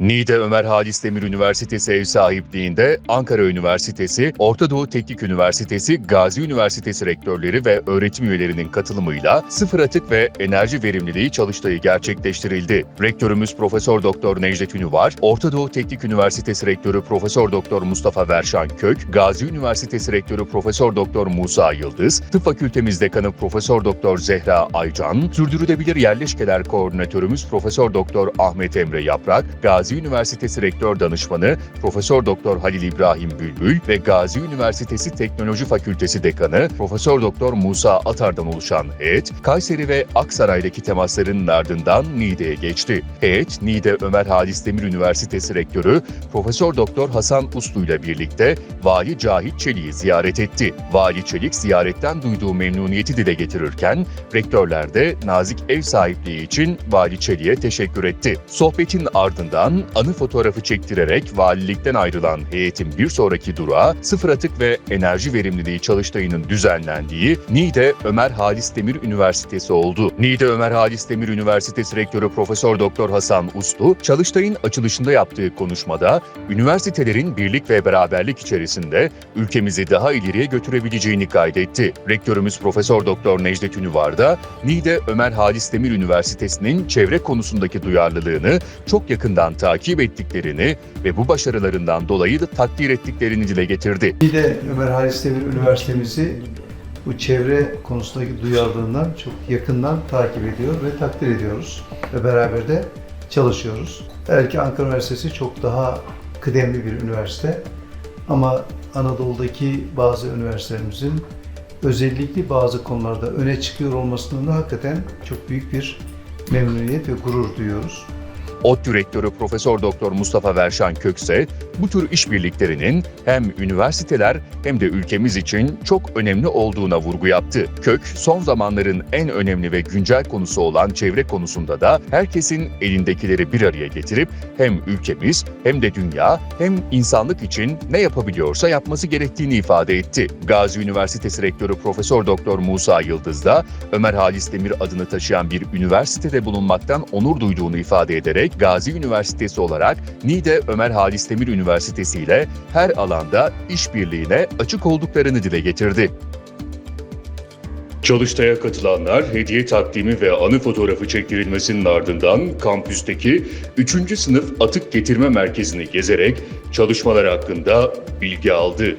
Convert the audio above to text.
Niğde Ömer Halis Demir Üniversitesi ev sahipliğinde Ankara Üniversitesi, Orta Doğu Teknik Üniversitesi, Gazi Üniversitesi rektörleri ve öğretim üyelerinin katılımıyla sıfır atık ve enerji verimliliği çalıştayı gerçekleştirildi. Rektörümüz Profesör Doktor Necdet Ünüvar, Orta Doğu Teknik Üniversitesi Rektörü Profesör Doktor Mustafa Verşan Kök, Gazi Üniversitesi Rektörü Profesör Doktor Musa Yıldız, Tıp Fakültemiz Dekanı Profesör Doktor Zehra Aycan, Sürdürülebilir Yerleşkeler Koordinatörümüz Profesör Doktor Ahmet Emre Yaprak, Gazi Üniversitesi Rektör Danışmanı Profesör Doktor Halil İbrahim Bülbül ve Gazi Üniversitesi Teknoloji Fakültesi Dekanı Profesör Doktor Musa Atar'dan oluşan heyet, Kayseri ve Aksaray'daki temaslarının ardından Niğde'ye geçti. Heyet, Niğde Ömer Halis Demir Üniversitesi Rektörü Profesör Doktor Hasan Uslu ile birlikte Vali Cahit Çelik'i ziyaret etti. Vali Çelik ziyaretten duyduğu memnuniyeti dile getirirken, rektörler de nazik ev sahipliği için Vali Çelik'e teşekkür etti. Sohbetin ardından anı fotoğrafı çektirerek valilikten ayrılan heyetin bir sonraki durağı sıfır atık ve enerji verimliliği çalıştayının düzenlendiği Niğde Ömer Halis Demir Üniversitesi oldu. Niğde Ömer Halis Demir Üniversitesi Rektörü Profesör Doktor Hasan Uslu, çalıştayın açılışında yaptığı konuşmada üniversitelerin birlik ve beraberlik içerisinde ülkemizi daha ileriye götürebileceğini kaydetti. Rektörümüz Profesör Doktor Necdet Ünüvar da Niğde Ömer Halis Demir Üniversitesi'nin çevre konusundaki duyarlılığını çok yakından takip ettiklerini ve bu başarılarından dolayı da takdir ettiklerini dile getirdi. Bir de Ömer Halis Demir Üniversitemizi bu çevre konusundaki duyarlılığından çok yakından takip ediyor ve takdir ediyoruz. Ve beraber de çalışıyoruz. Belki Ankara Üniversitesi çok daha kıdemli bir üniversite. Ama Anadolu'daki bazı üniversitelerimizin özellikle bazı konularda öne çıkıyor olmasından da hakikaten çok büyük bir memnuniyet ve gurur duyuyoruz. ODTÜ Rektörü Profesör Doktor Mustafa Verşan Kökse bu tür işbirliklerinin hem üniversiteler hem de ülkemiz için çok önemli olduğuna vurgu yaptı. Kök, son zamanların en önemli ve güncel konusu olan çevre konusunda da herkesin elindekileri bir araya getirip hem ülkemiz hem de dünya hem insanlık için ne yapabiliyorsa yapması gerektiğini ifade etti. Gazi Üniversitesi Rektörü Profesör Doktor Musa Yıldız da Ömer Halis Demir adını taşıyan bir üniversitede bulunmaktan onur duyduğunu ifade ederek Gazi Üniversitesi olarak Niğde Ömer Halis Demir Üniversitesi ile her alanda işbirliğine açık olduklarını dile getirdi. Çalıştaya katılanlar hediye takdimi ve anı fotoğrafı çektirilmesinin ardından kampüsteki 3. sınıf atık getirme merkezini gezerek çalışmalar hakkında bilgi aldı.